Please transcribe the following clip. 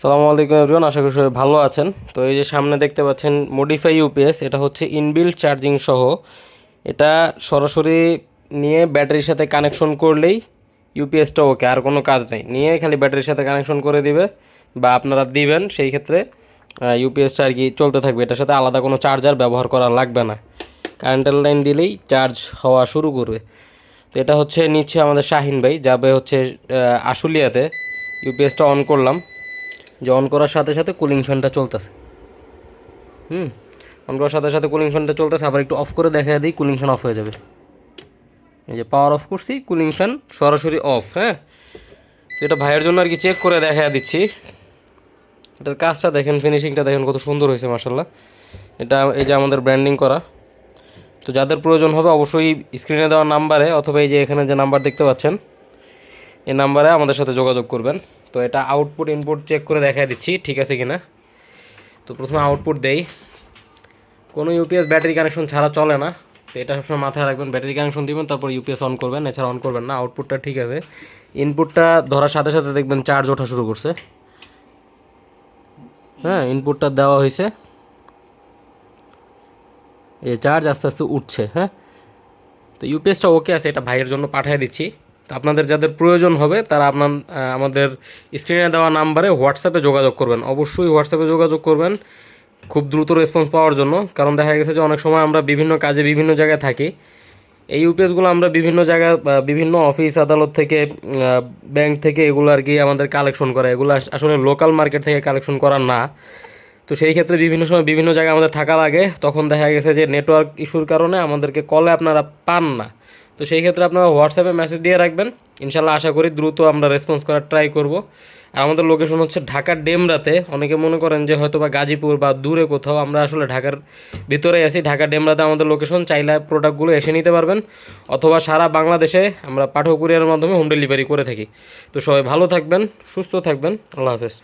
সালামু আলাইকুম এভরিওয়ান, আশা করি সবাই ভালো আছেন। তো এই যে সামনে দেখতে পাচ্ছেন মডিফাই ইউপিএস এটা হচ্ছে ইনবিল্ড চার্জিং সহ। এটা সরাসরি নিয়ে ব্যাটারির সাথে কানেকশন করলেই ইউপিএসটা ওকে আর কোনো কাজ নেই। নিয়ে খালি ব্যাটারির সাথে কানেকশন করে দিবে বা আপনারা দিবেন, সেই ক্ষেত্রে ইউপিএসটা আর কি চলতে থাকবে। এটার সাথে আলাদা কোনো চার্জার ব্যবহার করা লাগবে না। কারেন্টের লাইন দিলেই চার্জ হওয়া শুরু করবে। তো এটা হচ্ছে নিচ্ছে আমাদের শাহিন ভাই, যাবে হচ্ছে আশুলিয়াতে। ইউপিএসটা অন করলাম। যে অন করার সাথে সাথে কুলিং ফ্যানটা চলতেছে। হুম? অন করার সাথে সাথে কুলিং ফ্যানটা চলতেছে, আবার একটু অফ করে দেখা দিই কুলিং ফ্যান অফ হয়ে যাবে। এই যে পাওয়ার অফ করছি কুলিং ফ্যান সরাসরি অফ হ্যাঁ? এটা ভাইয়ের জন্য আর কি চেক করে দেখা দিচ্ছি। এটার কাজটা দেখেন ফিনিশিংটা দেখেন কত সুন্দর হয়েছে মাসাল্লাহ এটা এই যে আমাদের ব্র্যান্ডিং করা। তো যাদের প্রয়োজন হবে অবশ্যই স্ক্রিনে দেওয়া নাম্বারে অথবা এই যে এখানে যে নাম্বার দেখতে পাচ্ছেন, এই নাম্বারে আমাদের সাথে যোগাযোগ করবেন। তো এটা আউটপুট ইনপুট চেক করে দেখাই দিচ্ছি, ঠিক আছে কিনা? তো প্রথমে আউটপুট দেই। কোনো ইউপিএস ব্যাটারি কানেকশন ছাড়া চলে না। তো এটা সবসময় মাথায় রাখবেন ব্যাটারি কানেকশন দিবেন, তারপর ইউপিএস অন করবেন, এছাড়া অন করবেন না আউটপুটটা ঠিক আছে। ইনপুটটা ধরার সাথে সাথে দেখবেন চার্জ ওঠা শুরু করছে। হ্যাঁ ইনপুটটা দেওয়া হয়েছে। এই চার্জ আস্তে আস্তে উঠছে হ্যাঁ? তো ইউপিএসটা ওকে আছে, এটা ভাইয়ের জন্য পাঠিয়ে দিচ্ছি। তো আপনাদের যাদের প্রয়োজন হবে, তারা আপনার আমাদের স্ক্রিনে দেওয়া নাম্বারে হোয়াটসঅ্যাপে যোগাযোগ করবেন। অবশ্যই হোয়াটসঅ্যাপে যোগাযোগ করবেন খুব দ্রুত রেসপন্স পাওয়ার জন্য, কারণ দেখা গেছে যে অনেক সময় আমরা বিভিন্ন কাজে বিভিন্ন জায়গায় থাকি। এই ইউপিএসগুলো আমরা বিভিন্ন জায়গায় বিভিন্ন অফিস আদালত থেকে ব্যাংক থেকে এগুলো আর কি আমাদের কালেকশন করা। এগুলো আসলে লোকাল মার্কেট থেকে কালেকশন করা না। তো সেই ক্ষেত্রে বিভিন্ন সময় বিভিন্ন জায়গায় আমাদের থাকা লাগে। তখন দেখা গেছে যে নেটওয়ার্ক ইস্যুর কারণে আমাদেরকে কলে আপনারা পান না। তো সেই ক্ষেত্রে আপনারা হোয়াটসঅ্যাপে মেসেজ দিয়ে রাখবেন। ইনশাল্লাহ আশা করি দ্রুত আমরা রেসপন্স করার ট্রাই করব। আর আমাদের লোকেশন হচ্ছে ঢাকার ডেমরাতে। অনেকে মনে করেন যে হয়তো বা গাজীপুর বা দূরে কোথাও আমরা আসলে ঢাকার ভিতরে আছি। ঢাকা ডেমরাতে আমাদের লোকেশন চাইলে প্রোডাক্টগুলো এসে নিতে পারবেন। অথবা সারা বাংলাদেশে আমরা পাঠক কুরিয়ারের মাধ্যমে হোম ডেলিভারি করে থাকি। তো সবাই ভালো থাকবেন, সুস্থ থাকবেন। আল্লাহ হাফেজ।